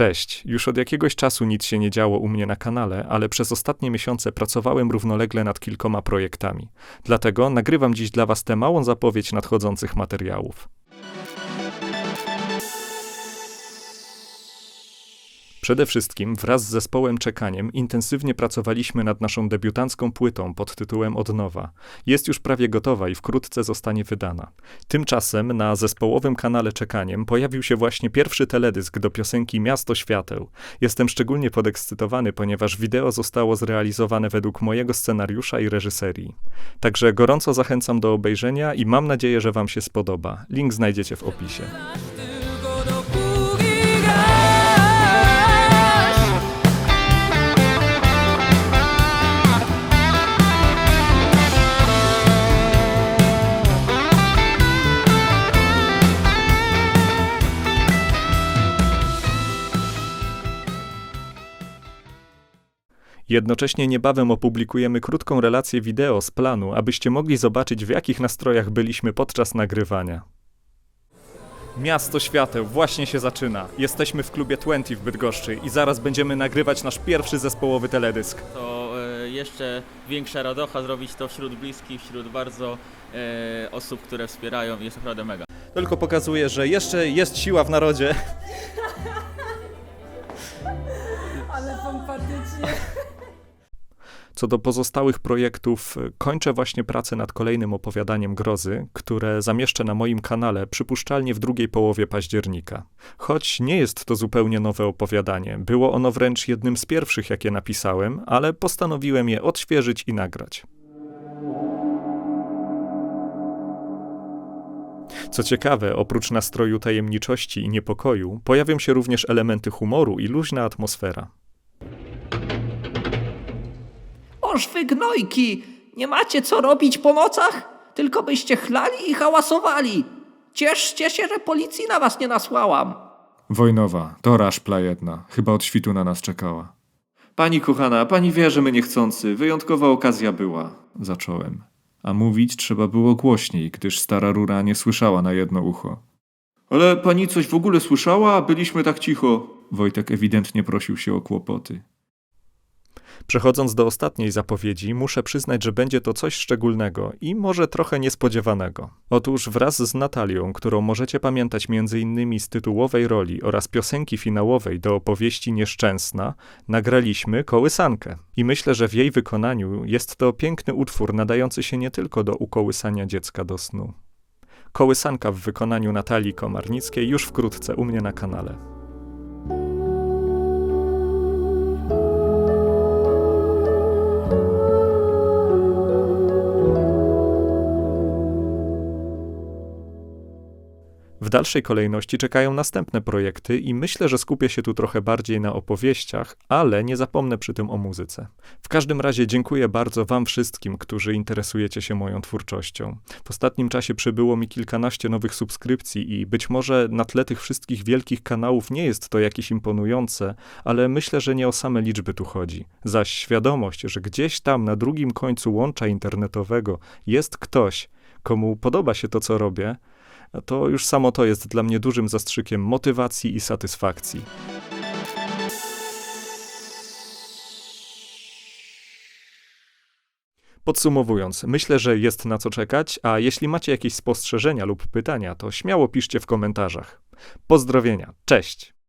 Cześć. Już od jakiegoś czasu nic się nie działo u mnie na kanale, ale przez ostatnie miesiące pracowałem równolegle nad kilkoma projektami. Dlatego nagrywam dziś dla Was tę małą zapowiedź nadchodzących materiałów. Przede wszystkim wraz z zespołem Czekaniem intensywnie pracowaliśmy nad naszą debiutancką płytą pod tytułem Od nowa. Jest już prawie gotowa i wkrótce zostanie wydana. Tymczasem na zespołowym kanale Czekaniem pojawił się właśnie pierwszy teledysk do piosenki Miasto Świateł. Jestem szczególnie podekscytowany, ponieważ wideo zostało zrealizowane według mojego scenariusza i reżyserii. Także gorąco zachęcam do obejrzenia i mam nadzieję, że Wam się spodoba. Link znajdziecie w opisie. Jednocześnie niebawem opublikujemy krótką relację wideo z planu, abyście mogli zobaczyć, w jakich nastrojach byliśmy podczas nagrywania. Miasto Świateł właśnie się zaczyna. Jesteśmy w klubie 20 w Bydgoszczy i zaraz będziemy nagrywać nasz pierwszy zespołowy teledysk. to e, jeszcze większa radocha zrobić to wśród bliskich, wśród bardzo e, osób, które wspierają. Jest naprawdę mega. Tylko pokazuje, że jeszcze jest siła w narodzie. Ale pompatycznie. Co do pozostałych projektów, y, kończę właśnie pracę nad kolejnym opowiadaniem grozy, które zamieszczę na moim kanale przypuszczalnie w drugiej połowie października. Choć nie jest to zupełnie nowe opowiadanie, było ono wręcz jednym z pierwszych, jakie napisałem, ale postanowiłem je odświeżyć i nagrać. Co ciekawe, oprócz nastroju tajemniczości i niepokoju, pojawią się również elementy humoru i luźna atmosfera. Oż wy gnojki, nie macie co robić po nocach? Tylko byście chlali i hałasowali. Cieszcie się, że policji na was nie nasłałam. Wojnowa, to raszpla jedna. Chyba od świtu na nas czekała. Pani kochana, pani wie, że my niechcący. Wyjątkowa okazja była. Zacząłem. A mówić trzeba było głośniej, gdyż stara rura nie słyszała na jedno ucho. Ale pani coś w ogóle słyszała, a byliśmy tak cicho. Wojtek ewidentnie prosił się o kłopoty. Przechodząc do ostatniej zapowiedzi, muszę przyznać, że będzie to coś szczególnego i może trochę niespodziewanego. Otóż wraz z Natalią, którą możecie pamiętać m.in. z tytułowej roli oraz piosenki finałowej do opowieści Nieszczęsna, nagraliśmy kołysankę. I myślę, że w jej wykonaniu jest to piękny utwór nadający się nie tylko do ukołysania dziecka do snu. Kołysanka w wykonaniu Natalii Komarnickiej już wkrótce u mnie na kanale. W dalszej kolejności czekają następne projekty i myślę, że skupię się tu trochę bardziej na opowieściach, ale nie zapomnę przy tym o muzyce. W każdym razie dziękuję bardzo Wam wszystkim, którzy interesujecie się moją twórczością. W ostatnim czasie przybyło mi kilkanaście nowych subskrypcji i być może na tle tych wszystkich wielkich kanałów nie jest to jakieś imponujące, ale myślę, że nie o same liczby tu chodzi. Zaś świadomość, że gdzieś tam na drugim końcu łącza internetowego jest ktoś, komu podoba się to, co robię, to już samo to jest dla mnie dużym zastrzykiem motywacji i satysfakcji. Podsumowując, myślę, że jest na co czekać, a jeśli macie jakieś spostrzeżenia lub pytania, to śmiało piszcie w komentarzach. Pozdrowienia, cześć!